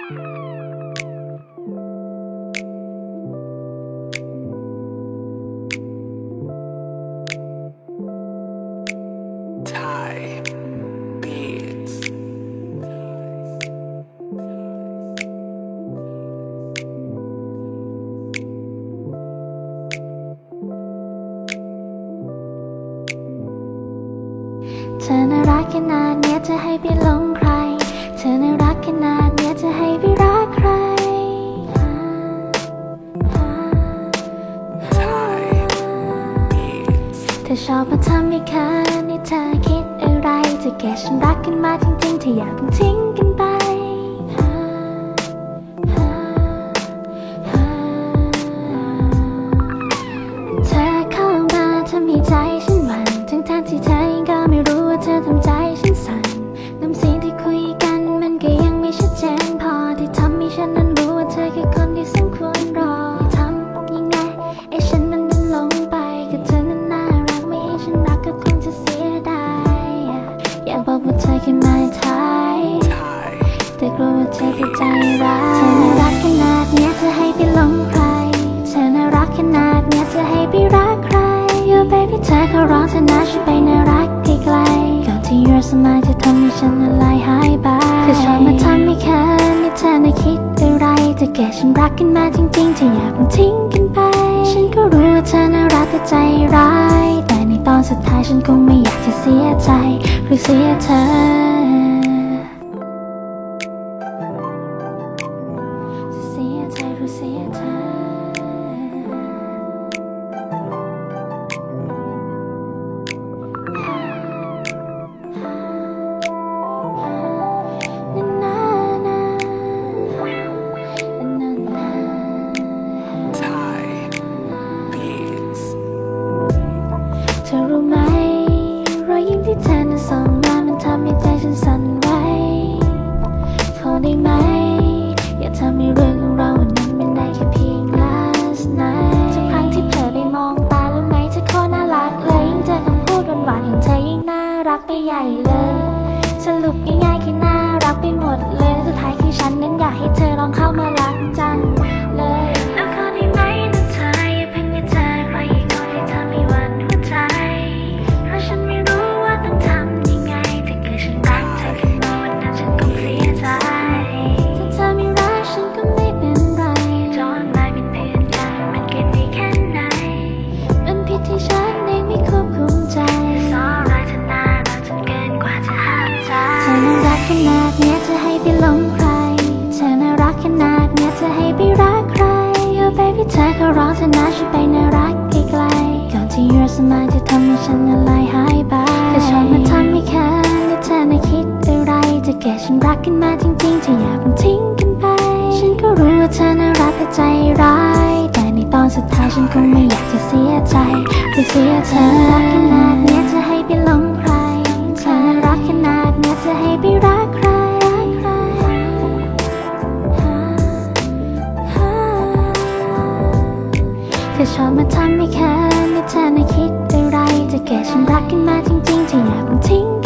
เธอน่ารักขนาดเนี้ยจะให้ไปหลงใคร เธอน่ารักขนาดเนี้ย จะให้ไปรักใคร Thai beats. เธอชอบมาทำให้เคินนี่เธอคิดอะไรจะแก่ฉันรักกันมาจริงๆเธออยากทิ้ง บอกว่าเธอคือ my type Thai แต่กลัวว่าเธอจะใจร้ายเธอน่ารักขนาดเนี้ยจะให้ไปหลงใคร เธอน่ารักขนาดเนี้ยจะให้ไปรักใคร You baby เธอเขาร้องเธอนะฉันไปน่ารักไกลๆก่อนที่ your smile จะทำให้ฉันละลายหายไปเธอชอบมาทำให้เคินนี่เธอน่ะคิดอะไรจะแก่ฉันรักกันมาจริงๆเธออยากมันทิ้งกันไป ฉันก็รู้ว่าเธอน่ารักแต่ใจร้าย แต่ในตอนสุดท้ายฉันคงไม่อยากจะเสียใจ หรือเสียเธอจเสียใจหรือเสียเธ ที่เธอนั้นส่งมามันทำให้ใจฉันสั่นไหวขอได้ไหม อย่าทำให้เรื่องของเรานั้นเป็นได้แค่เพียง last night ทุกครั้งที่เผลอไปมองตารู้ไหมเธอโคตรน่ารักเลยยิ่งเจอคำพูดหวานๆของเธอยิ่งน่ารักไปใหญ่เลย สรุปง่ายๆคือน่ารักไปหมดเลย สุดท้ายคือฉันนั้นอยากให้เธอลองเข้ามา หลงใคร เธอน่ารักขนาดเนี้ยจะให้ไปรักใคร Oh baby เธอเขาร้องเธอนะฉันไปน่ารักไกลๆก่อนที่ your smile จะทำให้ฉันละลายหายไปเธอชอบมาทำให้เคินและเธอน่คิดอะไรจะแก่ฉันรักกันมาจริงๆเธออยากมันทิ้งกันไป ฉันก็รู้ว่าเธอน่ารักแต่ใจร้าย แต่ในตอนสุดท้ายฉันคงไม่อยากจะเสียใจหรือเสียเธอรักขนาดเนี้ยจะให้ไปหลงใคร เธอน่ารักขนาดเนี้ยจะให้ไปรักใคร มาทำให้แค่ในเธอในะคิดอะไรจะเกลียดฉันรักกันมาจริงๆเธออย่าเพิ่ทิ้ง